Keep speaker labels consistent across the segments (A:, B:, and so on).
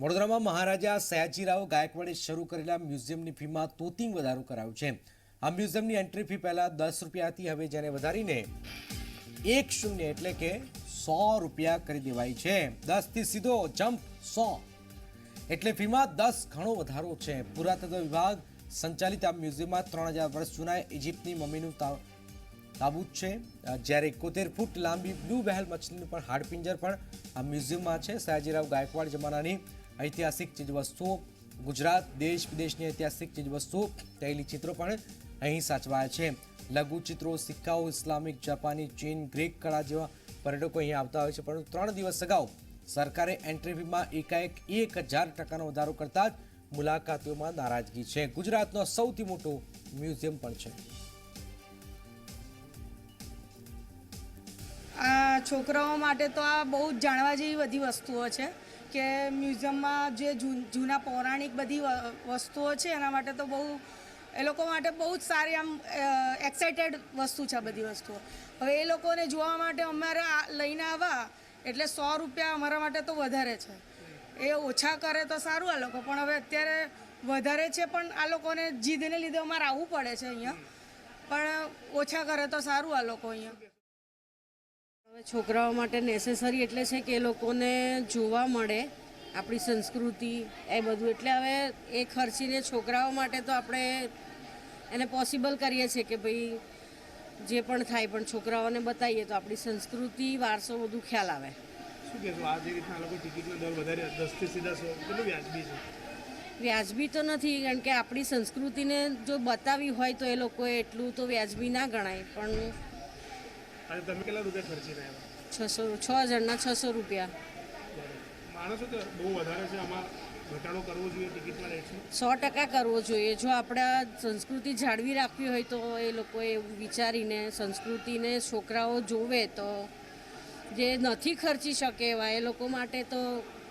A: વડોદરામાં મહારાજા સયાજીરાવ ગાયકવાડે શરૂ કરેલા મ્યુઝિયમની ફીમાં તોતિંગ વધારો કરાયો છે. આ મ્યુઝિયમની એન્ટ્રી ફી પહેલાં દસ રૂપિયા હતી, હવે જેને વધારીને એક શૂન્ય એટલે કે સો રૂપિયા કરી દેવાય છે. દસથી સીધો જમ્પ સો. એટલે ફીમાં દસ ઘણો વધારો છે. પુરાતત્વ વિભાગ સંચાલિત આ મ્યુઝિયમમાં ત્રણ હજાર વર્ષ જૂના ઇજિપ્તની મમ્મીનું તા- તાબૂત છે. જ્યારે એકોતેર ફૂટ લાંબી બ્લુ વહેલ મછલીનું પણ હાડપિંજર પણ આ મ્યુઝિયમમાં છે. સયાજીરાવ ગાયકવાડ જમાનાની ઐતિહાસિક ચીજવસ્તુઓ, ગુજરાત, દેશ, વિદેશની ઐતિહાસિક ચીજવસ્તુઓ, તૈલી ચિત્રો પણ અહીં સાચવાયા છે. લઘુ ચિત્રો, સિક્કાઓ, ઇસ્લામિક, જાપાની, ચીન, ગ્રીક કળા જેવા પર્યટકો અહીં આવતા હોય છે. પરંતુ ત્રણ દિવસ અગાઉ સરકારે એન્ટ્રી ફીમાં એકાએક એક હજાર ટકાનો વધારો કરતા જ મુલાકાતીઓમાં નારાજગી છે. ગુજરાતનો સૌથી મોટો મ્યુઝિયમ પણ છે.
B: આ છોકરાઓ માટે તો આ બહુ જાણવા જેવી બધી વસ્તુઓ છે. કે મ્યુઝિયમમાં જે જૂના પૌરાણિક બધી વસ્તુઓ છે, એના માટે તો બહુ, એ લોકો માટે બહુ જ સારી આમ એક્સાઇટેડ વસ્તુ છે બધી વસ્તુઓ. હવે એ લોકોને જોવા માટે અમારે લઈને આવવા એટલે સો રૂપિયા અમારા માટે તો વધારે છે. એ ઓછા કરે તો સારું આ લોકો, પણ હવે અત્યારે વધારે છે, પણ આ લોકોને જીદને લીધે અમારે આવવું પડે છે અહીંયા. પણ ઓછા કરે તો સારું આ લોકો અહીંયા.
C: હવે છોકરાઓ માટે નેસેસરી એટલે છે કે એ લોકોને જોવા મળે આપણી સંસ્કૃતિ એ બધું. એટલે હવે એ ખર્ચીને છોકરાઓ માટે તો આપણે એને પોસિબલ કરીએ છીએ કે ભાઈ જે પણ થાય પણ છોકરાઓને બતાવીએ તો આપણી સંસ્કૃતિ વારસો બધું ખ્યાલ આવે.
D: શું કહેશો? આ જે રીતના લોકો ટિકિટનો દર વધારે દસથી સીધા સો કેટલું વ્યાજબી છે?
C: વ્યાજબી તો નથી કારણ કે આપણી સંસ્કૃતિને જો બતાવી હોય તો એ લોકોએ એટલું તો વ્યાજબી ના ગણાય. પણ
D: અને તમે કેટલા રૂપિયા ખર્ચીને આવ્યા?
C: છસો છ હજારના છસો રૂપિયા.
D: માણસો તો બહુ વધારે છે આમાં ઘટાડો કરવો જોઈએ ટિકિટના રેટ્સમાં
C: સો ટકા કરવો જોઈએ. જો આપણે સંસ્કૃતિ જાળવી રાખવી હોય તો એ લોકોએ એવું વિચારીને સંસ્કૃતિને છોકરાઓ જોવે તો જે નથી ખર્ચી શકે એવા એ લોકો માટે તો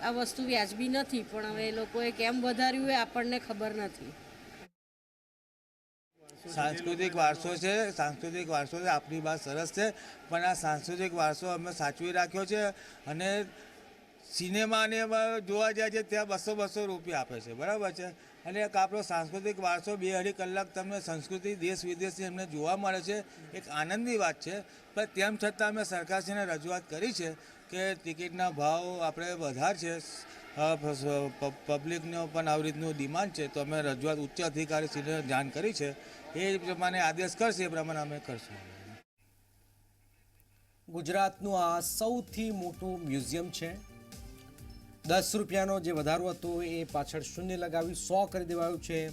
C: આ વસ્તુ વ્યાજબી નથી. પણ હવે એ લોકોએ કેમ વધાર્યું એ આપણને ખબર નથી.
E: સાંસ્કૃતિક વારસો છે, સાંસ્કૃતિક વારસો છે આપણી વાત સરસ છે, પણ આ સાંસ્કૃતિક વારસો અમે સાચવી રાખ્યો છે અને સિનેમાને જોવા જાય છે ત્યાં બસો બસો રૂપિયા આપે છે, બરાબર છે? અને એક આપણો સાંસ્કૃતિક વારસો બે અઢી કલાક તમને સંસ્કૃતિ, દેશ વિદેશની એમને જોવા મળે છે, એક આનંદની વાત છે, પણ તેમ છતાં અમે સરકારશ્રીને રજૂઆત કરી છે કે ટિકિટના ભાવ આપણે વધાર છે પબ્લિકનો પણ આવી રીતનું ડિમાન્ડ છે, તો અમે રજૂઆત ઉચ્ચ અધિકારીશ્રીને જાણ કરી છે એ પ્રમાણે આદેશ કરશે એ પ્રમાણે અમે કરશું.
A: ગુજરાતનું આ સૌથી મોટું મ્યુઝિયમ છે. દસ રૂપિયાનો જે વધારો હતો એ પાછળ શૂન્ય લગાવી સો કરી દેવાયું છે.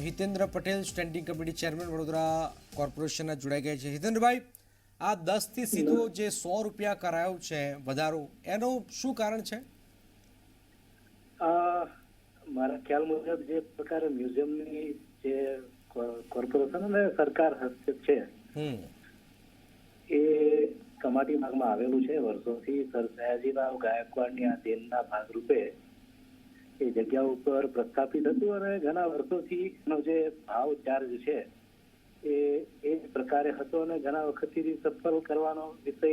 A: Hitendra Patel standing committee chairman Vadodara કોર્પોરેશનના જોડાઈ ગયા છે. હિતેન્દ્રભાઈ આ દસથી સીધો જે સો રૂપિયા કરાયો છે વધારો એનું શું કારણ છે?
F: આ મારા ખ્યાલ મુજબ જે પ્રકારે મ્યુઝિયમની જે કોર્પોરેશન અને સરકાર હસ્તક્ષેપ છે એ કમાટી ભાગમાં આવેલું છે. વર્ષોથી સર સયાજીરાવ ગાયકવાડની આ દેનના ભાગરૂપે એ જગ્યા ઉપર પ્રસ્થાપિત હતું અને ઘણા વર્ષોથી એનો જે ભાવ ચાર્જ છે એ એ જ પ્રકારે હતો અને ઘણા વખતથી સફળ કરવાનો વિષય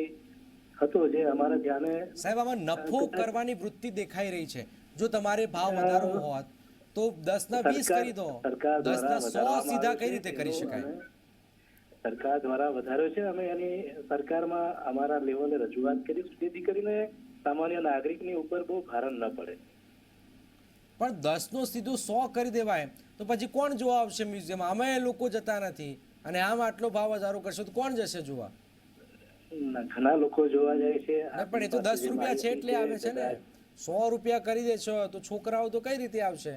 F: હતો જે અમારા ધ્યાને
A: સાહેબ આમાં નફો કરવાની વૃત્તિ દેખાઈ રહી છે. જો તમારે ભાવ વધારો હોત તો દસ ના વીસ કરી દો. દસ ના સો સીધા કઈ રીતે કરી શકાય?
F: સરકાર દ્વારા વધાર્યો છે. અમે એની સરકારમાં અમારા લેવલે રજૂઆત કરી જેથી કરીને સામાન્ય નાગરિકની ઉપર બહુ ભારણ ન પડે.
A: પણ દસ નો સીધું સો કરી દેવાય. તો પછી કોણ જોવા આવશે મ્યુઝિયમ અમે લોકો જતા નથી. અને આમ આટલો ભાવ વધારો કરશો તો કોણ જશે જોવા?
F: ઘણા લોકો જોવા જાય છે.
A: પણ એ તો દસ રૂપિયા છે એટલે આવે છે ને. સો રૂપિયા કરી દેશો તો છોકરાઓ તો કઈ રીતે આવશે?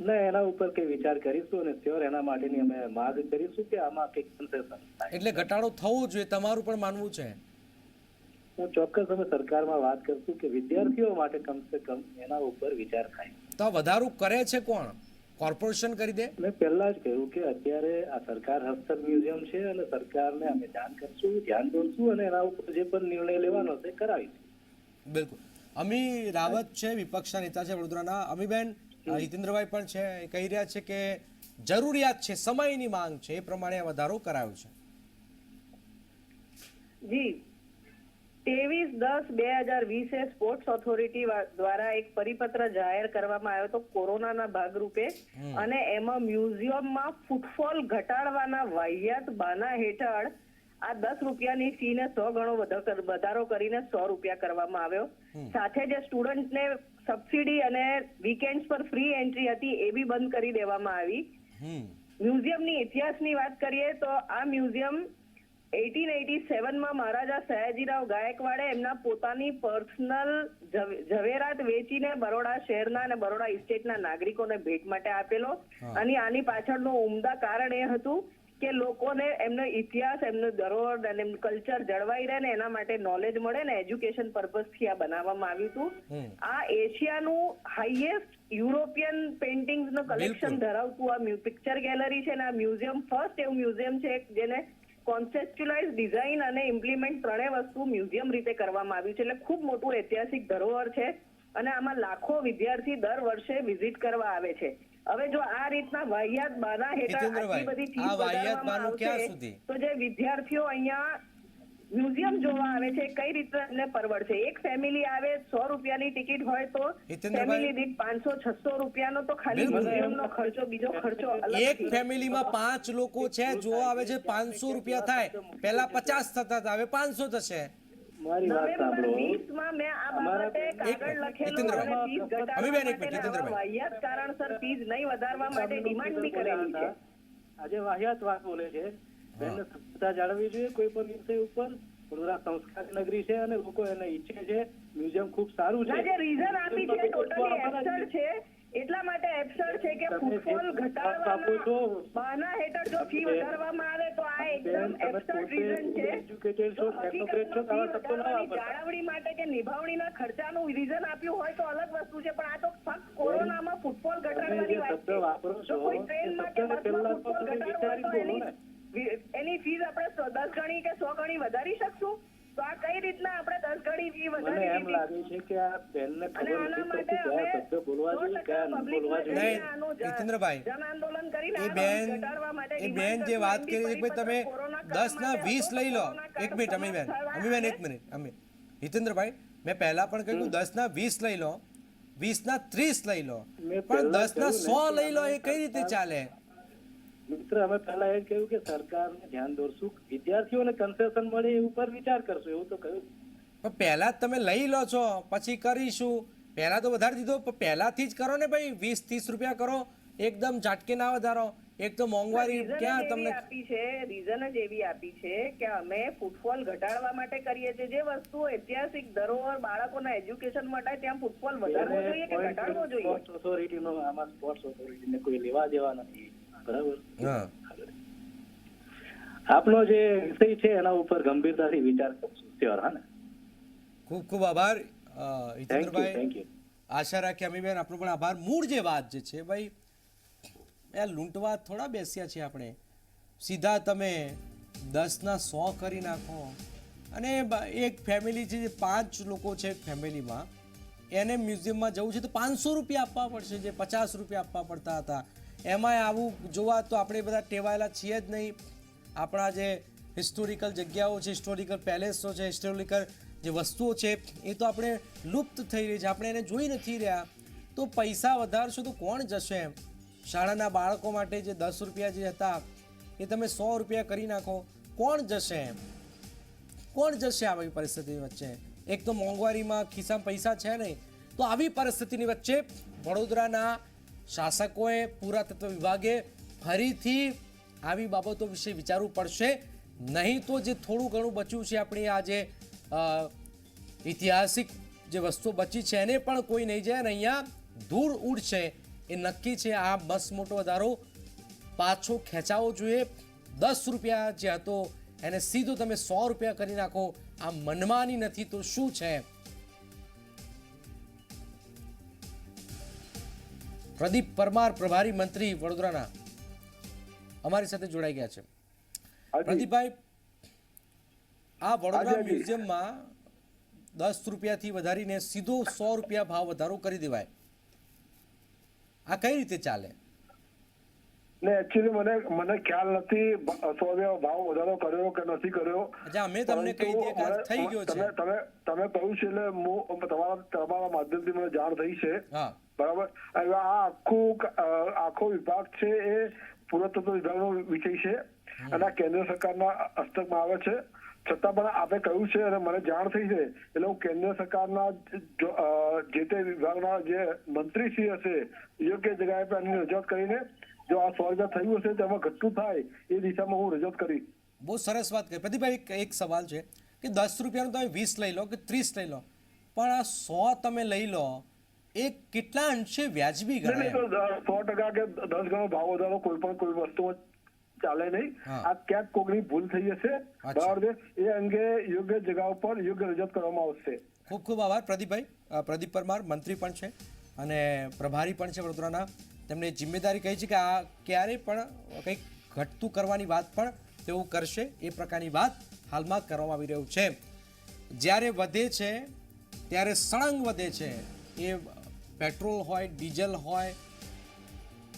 F: ના એના ઉપર કઈ વિચાર કરીશું અને શ્યોર એના માટેની અમે માંગ કરીશું કે આમાં કંઈક કન્સેશન થાય.
A: એટલે ઘટાડો થવો જોઈએ તમારું પણ માનવું છે?
F: હું ચોક્કસ અમે સરકારમાં વાત કરશું કે વિદ્યાર્થીઓ માટે કમસે કમ એના ઉપર વિચાર થાય.
A: તો વધારું કરે છે કોણ? કોર્પોરેશન કરી દે?
F: મેં પહેલા જ કહ્યું કે અત્યારે આ સરકાર હસ્તક મ્યુઝિયમ છે અને સરકારને અમે જાણ કરશું ધ્યાન દોરશું અને એના ઉપર જે પણ નિર્ણય લેવાનો છે કરાવીશું.
A: બિલકુલ. અમી રાવત છે વિપક્ષના નેતા છે વડોદરાના. અમીબેન હિતેન્દ્રભાઈ પણ છે. કહી રહ્યા છે કે જરૂરિયાત છે સમયની માંગ છે એ પ્રમાણે આ વધારો કરાયો છે.
G: જી. ત્રેવીસ દસ બે હજાર વીસે સ્પોર્ટ્સ ઓથોરિટી દ્વારા એક પરિપત્ર જાહેર કરવામાં આવ્યો હતો કોરોનાના ભાગરૂપે. અને એમાં મ્યુઝિયમમાં ફૂટફોલ ઘટાડવાના વાહિયાત બાના હેઠળ આ દસ રૂપિયાની ફી ને સો ગણો વધારો કરીને સો રૂપિયા કરવામાં આવ્યો. સાથે જે સ્ટુડન્ટને સબસિડી અને વીકેન્ડ પર ફ્રી એન્ટ્રી હતી એ બી બંધ કરી દેવામાં આવી. મ્યુઝિયમની ઇતિહાસની વાત કરીએ તો આ મ્યુઝિયમ એટીન એટી સેવનમાં મહારાજા સયાજીરાવ ગાયકવાડે એમના પોતાની પર્સનલ ઝવેરાત વેચીને બરોડા શહેરના અને બરોડા ઇસ્ટેટના નાગરિકોને ભેટ માટે આપેલો. અને આની પાછળનું ઉમદા કારણ એ હતું કે લોકોને એમનો ઇતિહાસ એમનો ધરોહર અને એમનું કલ્ચર જળવાઈ રહે ને એના માટે નોલેજ મળે ને એજ્યુકેશન પર્પઝથી આ બનાવવામાં આવ્યું હતું. આ એશિયાનું હાઈએસ્ટ યુરોપિયન પેઇન્ટિંગ્સનું કલેક્શન ધરાવતું આ પિક્ચર ગેલેરી છે ને આ મ્યુઝિયમ ફર્સ્ટ એવું મ્યુઝિયમ છે જેને કોન્સેપ્ચ્યુલાઇઝ ડિઝાઇન અને ઇમ્પ્લિમેન્ટ ત્રણેય વસ્તુ મ્યુઝિયમ રીતે કરવામાં આવ્યું છે. એટલે ખૂબ મોટું ઐતિહાસિક ધરોહર છે અને આમાં લાખો વિદ્યાર્થી દર વર્ષે વિઝિટ કરવા આવે છે. હવે જો આ રીતના વાહિયાત બાના હેઠળ આટલી બધી ફી વધારવામાં આવશે તો જે વિદ્યાર્થીઓ અહીંયા મ્યુઝિયમ જોવા આવે છે કઈ રીતે એમને પરવડશે? એક ફેમિલી આવે સો રૂપિયાની ટિકિટ હોય તો ફેમિલી દીઠ પાંચસો છસો રૂપિયાનો તો ખાલી. મ્યુઝિયમનો ખર્ચો બીજો ખર્ચો
A: એક ફેમિલીમાં પાંચ લોકો છે જોવા આવે છે પાંચસો રૂપિયા થાય પહેલા પચાસ થતા હતા હવે પાંચસો થશે.
F: મારી વાત સાંભળો.
G: 20 માં મેં આ બાબતે
A: એક મિનિટ,
G: લખેલું અને
A: હિતેન્દ્રભાઈ.
G: ફીસ ઘટાડવા
A: અમીબેન, એક મિનિટ,
G: માટેના
A: હિતેન્દ્રભાઈ.
G: આવા વાહિયાત કારણસર ફીસ નહીં વધારવા માટે ડિમાન્ડ બી કરેલી છે
F: આજે વાહિયાત વાત બોલે છે. બેનને સભ્યતા જાળવવી જોઈએ કોઈ પણ વિષય ઉપર. વડોદરા સંસ્કાર નગરી છે અને લોકો એને ઈચ્છે છે. મ્યુઝિયમ ખૂબ સારું છે.
G: રીઝન આપી છે ટોટલી છે. એટલા માટે એબસર્ડ છે કે ફૂટફોલ ઘટાડવાના બહાના હેઠળ જો ફી વધારવામાં આવે તો આ એકદમ એબસર્ડ રીઝન છે. તો. જાળવણી માટે કે નિભાવણીના ખર્ચાનું રીઝન આપ્યું હોય તો અલગ વસ્તુ છે પણ આ તો ફક્ત કોરોનામાં ફૂટફોલ ઘટાડવાની વાત છે. જો કોઈ ટ્રેનમાં કે બસમાં ફૂટફોલ તો
F: બોલો
G: એની ફીસ આપણે દસ ગણી કે સો ગણી વધારી શકશું? તો આ કઈ રીતના આપણે દસ ગણી ફી
F: મને એમ લાગે છે કે આ બેનને ખબર નથી પડતી કયા
G: હવે
F: શબ્દ બોલવા જોઈએ
G: ટકા
F: ન બોલવા જોઈએ.
G: જઈને જન-
A: હિતેન્દ્રભાઈ,
G: આંદોલન કરીને
A: એ બેન એ બેન જે વાત કરી છે કે તમે
G: પરિપત્ર કોરોના કાળ
A: દસ ના
G: માટે
A: વીસ
G: હતો.
A: લઈ લો. એક મિનિટ
G: થવા
A: અમીબેન એક મિનિટ અમે હિતેન્દ્રભાઈ મેં પહેલા પણ કહ્યું દસ ના વીસ લઈ લો. વીસ ના ત્રીસ લઈ લો. પણ દસ ના સો લઈ લો એ કઈ રીતે ચાલે?
F: મિત્ર અમે પહેલા એ કહ્યું કે સરકારને ધ્યાન દોરશું વિદ્યાર્થીઓને કન્સેશન મળે એ ઉપર વિચાર કરશું એવું તો કહ્યું
A: પણ પહેલા તમે લઈ લો છો પછી કરીશું. પહેલા તો વધારી દીધો પણ પહેલાથી જ કરો ને ભાઈ વીસ ત્રીસ રૂપિયા કરો એકદમ ઝાટકે ના વધારો એક તો મોંઘવારી ક્યાં તમને
G: આપી છે રીઝન જ એવી આપી છે કે અમે ફૂટફોલ ઘટાડવા માટે કરીએ છીએ. જે વસ્તુ ઐતિહાસિક ધરોહર બાળકોના એજ્યુકેશન માટે ત્યાં ફૂટફોલ વધારવો જોઈએ કે ઘટાડવો જોઈએ?
F: સ્પોર્ટ્સ ઓથોરિટીનો આમાં સ્પોર્ટ્સ ઓથોરિટીને કોઈ લેવા દેવા નથી. બરાબર? આપનો જે વિષય છે એના ઉપર ગંભીરતાથી વિચાર કરશું શ્યોર હા ને?
A: ખૂબ ખૂબ આભાર.
F: ઇતેન્દ્રભાઈ
A: આશા રાખીએ અમીબેન આપણો પણ આભાર. મૂળ જે વાત જે છે ભાઈ એ લૂંટવા થોડા બેસ્યા છીએ આપણે. સીધા તમે દસના સો કરી નાખો. અને એક ફેમિલી છે જે પાંચ લોકો છે એક ફેમિલીમાં એને મ્યુઝિયમમાં જવું છે તો પાંચસો રૂપિયા આપવા પડશે જે પચાસ રૂપિયા આપવા પડતા હતા. એમાંય આવું જોવા તો આપણે બધા ટેવાયેલા છીએ જ નહીં. આપણા જે હિસ્ટોરિકલ જગ્યાઓ છે હિસ્ટોરિકલ પેલેસો છે હિસ્ટોરિકલ જે વસ્તુઓ છે, એ તો આપણે લુપ્ત થઈ રહી છે. આપણે એને જોઈ નથી રહ્યા. તો પૈસા વધારશો તો કોણ જશે એમ? શાળાના બાળકો માટે જે દસ રૂપિયા જે હતા, એ તમે સો રૂપિયા કરી નાખો. કોણ જશે એમ? કોણ જશે આવી પરિસ્થિતિ વચ્ચે? એક તો મોંઘવારીમાં ખિસ્સામાં પૈસા છે નહીં. તો આવી પરિસ્થિતિની વચ્ચે વડોદરાના શાસકોએ પુરાતત્વ વિભાગે ફરીથી આવી બાબતો વિશે વિચારવું પડશે. નહીં તો જે થોડું ઘણું બચ્યું છે આપણી આ જે ઐતિહાસિક જે વસ્તુઓ બચી છે એને પણ કોઈ નહીં જાય અને અહીંયા ધૂળ ઉડશે. એ નક્કી છે આ બસ મોટો વધારો. પાછો ખેંચાવો જોઈએ. દસ રૂપિયા જે હતો એને સીધો તમે સો રૂપિયા કરી નાખો. આ મનમાની નથી તો શું છે? પ્રદીપ પરમાર પ્રભારી મંત્રી વડોદરાના અમારી સાથે જોડાઈ ગયા છે. પ્રદીપભાઈ આ વડોદરા મ્યુઝિયમમાં દસ રૂપિયાથી વધારીને સીધો સો રૂપિયા ભાવ વધારો કરી દેવાય. આ કઈ રીતે ચાલે?
H: ને એકચ્યુઅલી મને મને ખ્યાલ નથી સોદિયાનો ભાવ વધારો કર્યો કે નથી કર્યો.
A: અમે તમને કહી દઈએ કે થઈ ગયો છે.
H: તમે તમે કહ્યું છે એટલે હું તમારા તમારા માધ્યમથી મને જાણ થઈ છે. બરાબર? આ આખું આખો વિભાગ છે એ પુરાતત્વ વિભાગનો વિષય છે. અને કેન્દ્ર સરકારના હસ્તકમાં આવે છે. છતાં પણ આપે કહ્યું છે અને મને જાણ થઈ છે એટલે હું કેન્દ્ર સરકારના જો, જે તે વિભાગના જે મંત્રીશ્રી હશે યોગ્ય જગ્યાએ પર એની રજૂઆત કરીને જો આ સ્વર્ગ થયું હશે તેમાં ઘટતું થાય એ દિશામાં હું રજૂઆત કરી
A: બહુ સરસ વાત કરી. પ્રદીપભાઈ એક સવાલ છે કે દસ રૂપિયાનું તમે વીસ લઈ લો કે ત્રીસ લઈ લો? પણ આ સો તમે લઈ લો એ કેટલા અંશે વ્યાજબી ગણાય?
H: સો ટકા કે દસ ગણો ભાવ વધારો કોઈ પણ કોઈ વસ્તુ ચાલે નહીં. આ ક્યાંક કોકની ભૂલ થઈ હશે. બરાબર છે? એ અંગે યોગ્ય જગા ઉપર યોગ્ય રજૂઆત કરવામાં આવશે.
A: ખૂબ ખૂબ આભાર પ્રદીપભાઈ. પ્રદીપ પરમાર મંત્રી પણ છે અને પ્રભારી પણ છે વડોદરાના. તેમણે જિમ્મેદારી કહી છે કે આ ક્યારેય પણ કંઈક ઘટતું કરવાની વાત પણ તેઓ કરશે એ પ્રકારની વાત હાલમાં કરવામાં આવી રહ્યું છે. જ્યારે વધે છે, ત્યારે સળંગ વધે છે. એ પેટ્રોલ હોય, ડીઝલ હોય,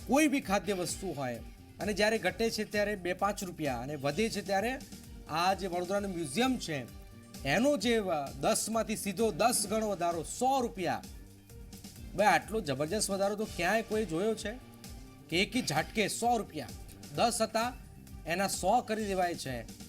A: કોઈ બી ખાદ્ય વસ્તુ હોય, અને જ્યારે ઘટે છે ત્યારે બે પાંચ રૂપિયા, અને વધે છે ત્યારે આ જે વડોદરાનું મ્યુઝિયમ છે, એનો જે દસમાંથી સીધો દસ ગણો વધારો સો રૂપિયા ભાઈ આટલો જબરજસ્ત વધારો તો ક્યાંય કોઈ જોયો છે? કે એકી ઝાટકે સો રૂપિયા. દસ હતા, એના સો કરી દેવાય છે.